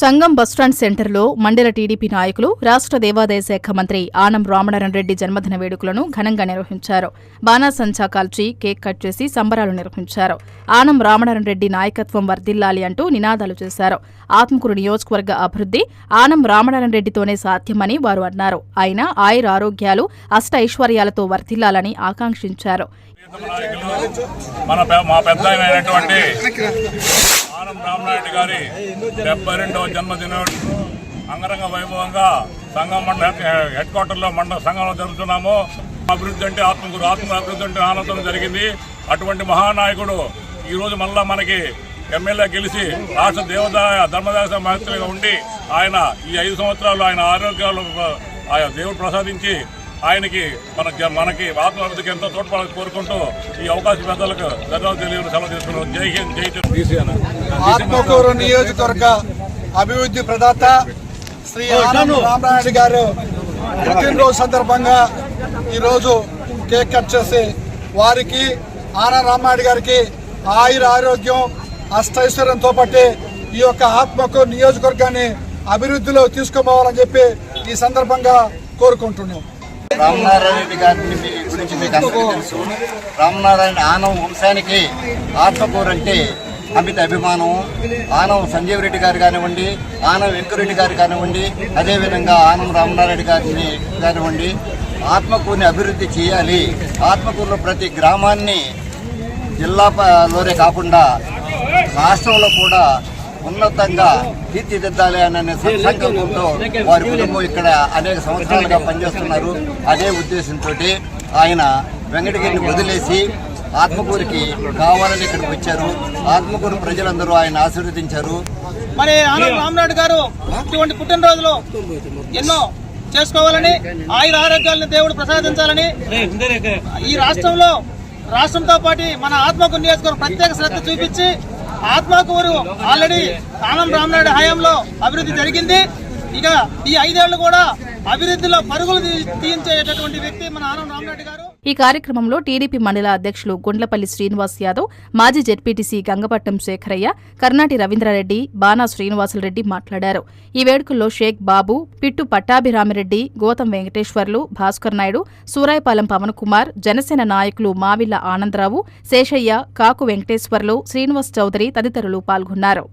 సంగం bus stand సెంటర్లో మండల TDP నాయకులు రాష్ట్ర దేవాదాయ శాఖ మంత్రి ఆనం రామనారాయణ రెడ్డి జన్మదిన వేడుకలను ఘనంగా నిర్వహించారు. బాణాసంచా కాల్చి కేక్ కట్ చేసి సంబరాలు నిర్వహించారు. ఆనం రామనారాయణ రెడ్డి నాయకత్వం వర్ధిల్లాలి అంటూ నినాదాలు చేశారు. ఆత్మకూరు నియోజకవర్గ అభివృద్ధి ఆనం రామనారాయణ రెడ్డితోనే సాధ్యమని వారు అన్నారు. ఆయన ఆయుర ఆరోగ్యాలు అష్ట ఐశ్వర్యాలతో వర్ధిల్లాలని ఆకాంక్షించారు. ఆనం రామనాయుడు గారి డెబ్బై రెండవ జన్మదిన. అంగరంగ వైభవంగా సంఘం మండల హెడ్ క్వార్టర్లో మండల సంఘంలో జరుపుతున్నాము. అభివృద్ధి అంటే ఆత్మగురు ఆత్మ అభివృద్ధి అంటే ఆనందం జరిగింది. అటువంటి మహానాయకుడు ఈ రోజు మళ్ళా మనకి ఎమ్మెల్యే గెలిచి రాష్ట్ర దేవదాయ ధర్మదాయ మంత్రిగా ఉండి ఆయన ఈ ఐదు సంవత్సరాలు ఆయన ఆరోగ్యాలు ఆయన దేవుడు ప్రసాదించి ఆయనకి మన మనకి ఆత్మాభివృద్ధికి ఎంతో తోడ్పడాలని కోరుకుంటూ ఈ అవకాశం పెద్దలకు ధన్యవాదాలు తెలియదు సెలవు తీసుకున్నాం జై హింద్ జై? ఆత్మకూరు నియోజకవర్గ అభివృద్ధి ప్రదాత శ్రీ ఆనంద్ రామనాయుడు గారు పుట్టినరోజు సందర్భంగా ఈరోజు కేక్ కట్ చేసి వారికి ఆనంద్ రామనాయుడు గారికి ఆయుర ఆరోగ్యం అష్టైశ్వర్యంతో పట్టి ఈ యొక్క ఆత్మకూరు నియోజకవర్గాన్ని అభివృద్ధిలో తీసుకుపోవాలని చెప్పి ఈ సందర్భంగా కోరుకుంటున్నాం రామనారాయణ రెడ్డి గారిని మీ గురించి మీకు అందరికీ తెలుసు. రామనారాయణ ఆనవ వంశానికి ఆత్మకూరు అంటే అమిత అభిమానం. ఆనం సంజీవ్ రెడ్డి గారు కానివ్వండి ఆనం వెంకరెడ్డి గారు కానివ్వండి అదేవిధంగా ఆనం రామనారాయణ గారిని కానివ్వండి ఆత్మకూరుని అభివృద్ధి చేయాలి. ఆత్మకూరులో ప్రతి గ్రామాన్ని జిల్లాలోనే కాకుండా రాష్ట్రంలో కూడా ఉన్నతంగా తీర్చిదిద్దాలి అనే సంకల్పంతో వారి కుటుంబం ఇక్కడ అనేక సంవత్సరాలుగా పనిచేస్తున్నారు. అదే ఉద్దేశంతో ఆయన వెంకటగిరిని వదిలేసి ఆత్మకూరికి కావాలని ఇక్కడికి వచ్చారు. ఆత్మకూరు ప్రజలందరూ ఆయన ఆశీర్వదించారు. మరి ఆనంద్ రామనాయుడు గారు ఇటువంటి పుట్టినరోజులు ఎన్నో చేసుకోవాలని ఆయుర ఆరోగ్యాలను దేవుడు ప్రసాదించాలని ఈ రాష్ట్రంలో రాష్ట్రంతో పాటు మన ఆత్మకూరు నియోజకవర్గం ప్రత్యేక శ్రద్ధ చూపించి ఆత్మకూరు. ఆల్రెడీ ఆనంద్ రామనాయుడు హయాంలో అభివృద్ధి జరిగింది. ఇక ఈ ఐదేళ్ళు కూడా అభివృద్ధిలో పరుగులు తీయించేటటువంటి వ్యక్తి మన ఆనంద్ రామరెడ్డి గారు. ఈ కార్యక్రమంలో టీడీపీ మండల అధ్యక్షులు గుండ్లపల్లి శ్రీనివాస్ యాదవ్ మాజీ జెడ్పీటీసీ గంగపట్నం శేఖరయ్య కర్నాటి రవీంద్రారెడ్డి బాణా శ్రీనివాసులరెడ్డి మాట్లాడారు. ఈ వేడుకల్లో షేక్ బాబు పిట్టు పట్టాభిరామిరెడ్డి గౌతమ్ వెంకటేశ్వర్లు భాస్కర్ నాయుడు సూరాయపాలెం పవన్ కుమార్ జనసేన నాయకులు మావిల్ల ఆనందరావు శేషయ్య కాకు వెంకటేశ్వర్లు శ్రీనివాస్ చౌదరి తదితరులు పాల్గొన్నారు.